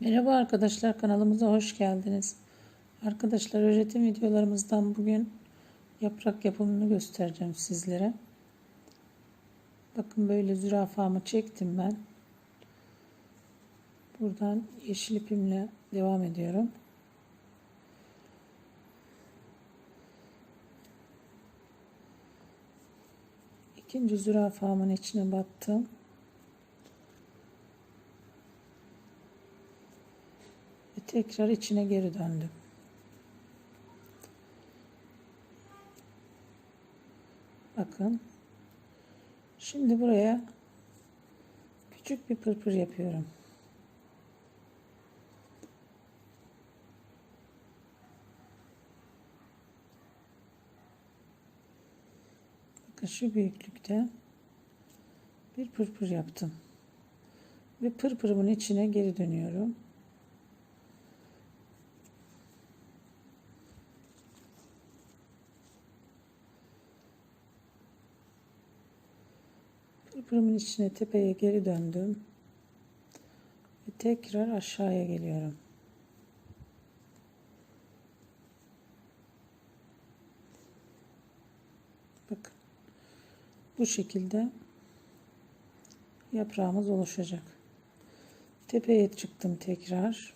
Merhaba arkadaşlar kanalımıza hoş geldiniz. Arkadaşlar öğretim videolarımızdan bugün yaprak yapımını göstereceğim sizlere. Bakın böyle zürafamı çektim ben. Buradan yeşil ipimle devam ediyorum. İkinci zürafamın içine battım. Tekrar içine geri döndüm. Bakın. Şimdi buraya küçük bir pırpır yapıyorum. Bakın şu büyüklükte bir pırpır yaptım. Ve pırpırımın içine geri dönüyorum. Pırpırımın içine tepeye geri döndüm. Ve tekrar aşağıya geliyorum. Bakın. Bu şekilde yaprağımız oluşacak. Tepeye çıktım tekrar.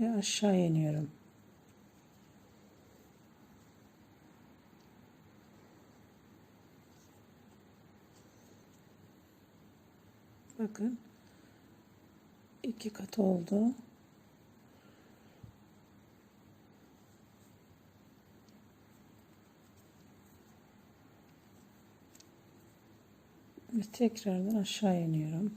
Ve aşağı iniyorum. Bakın. iki kat oldu. Ve tekrardan aşağı iniyorum.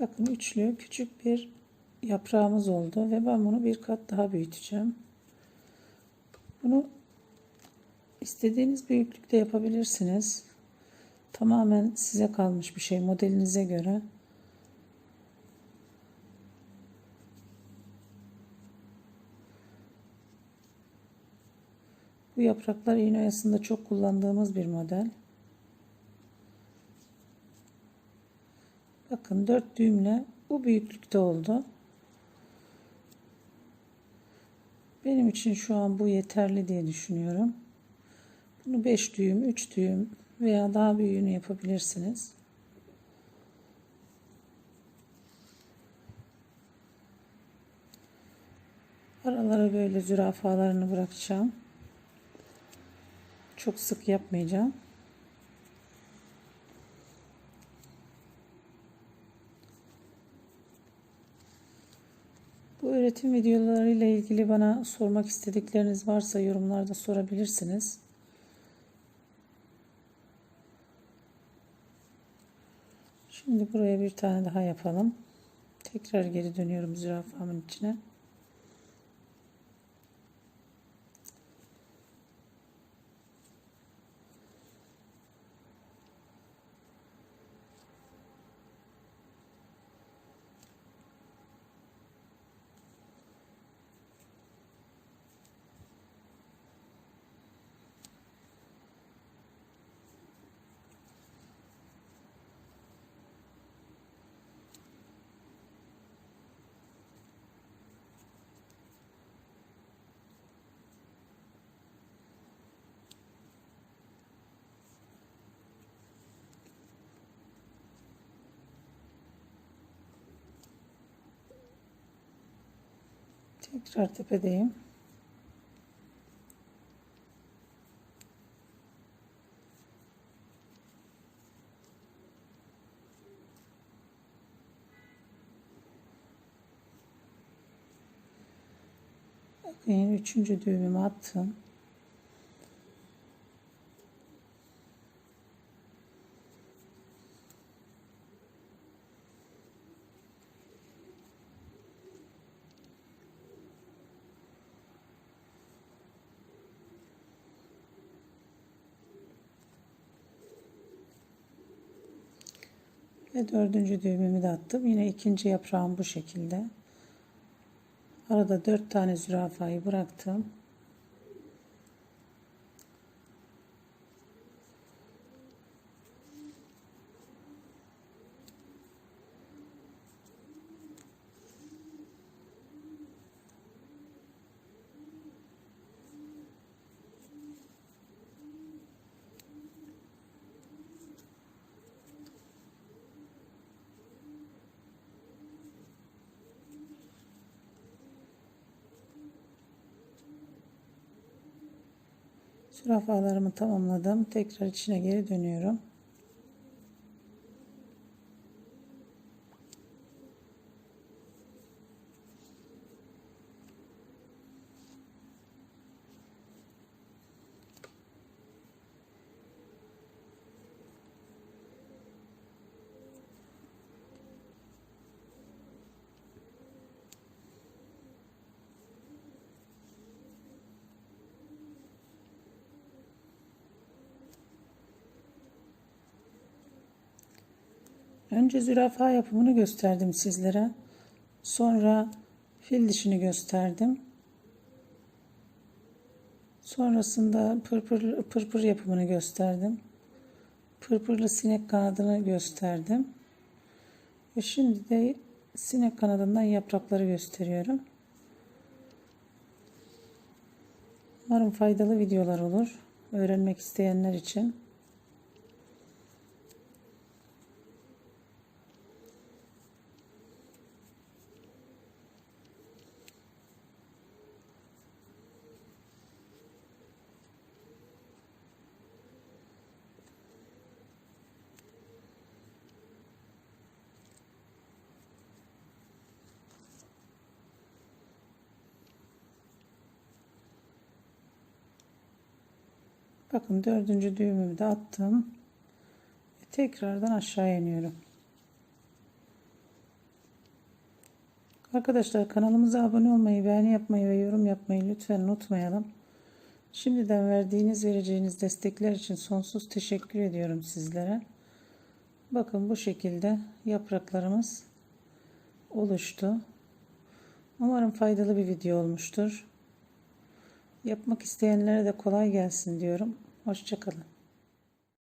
Bakın üçlü küçük bir yaprağımız oldu ve ben bunu bir kat daha büyüteceğim. Bunu istediğiniz büyüklükte yapabilirsiniz. Tamamen size kalmış bir şey modelinize göre. Bu yapraklar iğne oyasında çok kullandığımız bir model. Bakın dört düğümle bu büyüklükte oldu. Benim için şu an bu yeterli diye düşünüyorum. Bunu 5 düğüm, 3 düğüm veya daha büyüğünü yapabilirsiniz. Aralara böyle zürafalarını bırakacağım. Çok sık yapmayacağım. Bu öğretim videolarıyla ilgili bana sormak istedikleriniz varsa yorumlarda sorabilirsiniz. Şimdi buraya bir tane daha yapalım. Tekrar geri dönüyorum zürafamın içine. Tekrar tepedeyim. Bakın üçüncü düğümümü attım. Ve dördüncü düğümümü de attım. Yine ikinci yaprağım bu şekilde. Arada dört tane zürafayı bıraktım. Zürafalarımı tamamladım. Tekrar içine geri dönüyorum. Önce zürafa yapımını gösterdim sizlere. Sonra fil dişini gösterdim. Sonrasında pırpır, pırpır yapımını gösterdim. Pırpırlı sinek kanadını gösterdim. Ve şimdi de sinek kanadından yaprakları gösteriyorum. Umarım faydalı videolar olur. Öğrenmek isteyenler için. Bakın dördüncü düğümümü de attım. Ve tekrardan aşağı iniyorum. Arkadaşlar kanalımıza abone olmayı, beğeni yapmayı ve yorum yapmayı lütfen unutmayalım. Şimdiden verdiğiniz, vereceğiniz destekler için sonsuz teşekkür ediyorum sizlere. Bakın bu şekilde yapraklarımız oluştu. Umarım faydalı bir video olmuştur. Yapmak isteyenlere de kolay gelsin diyorum. Hoşçakalın.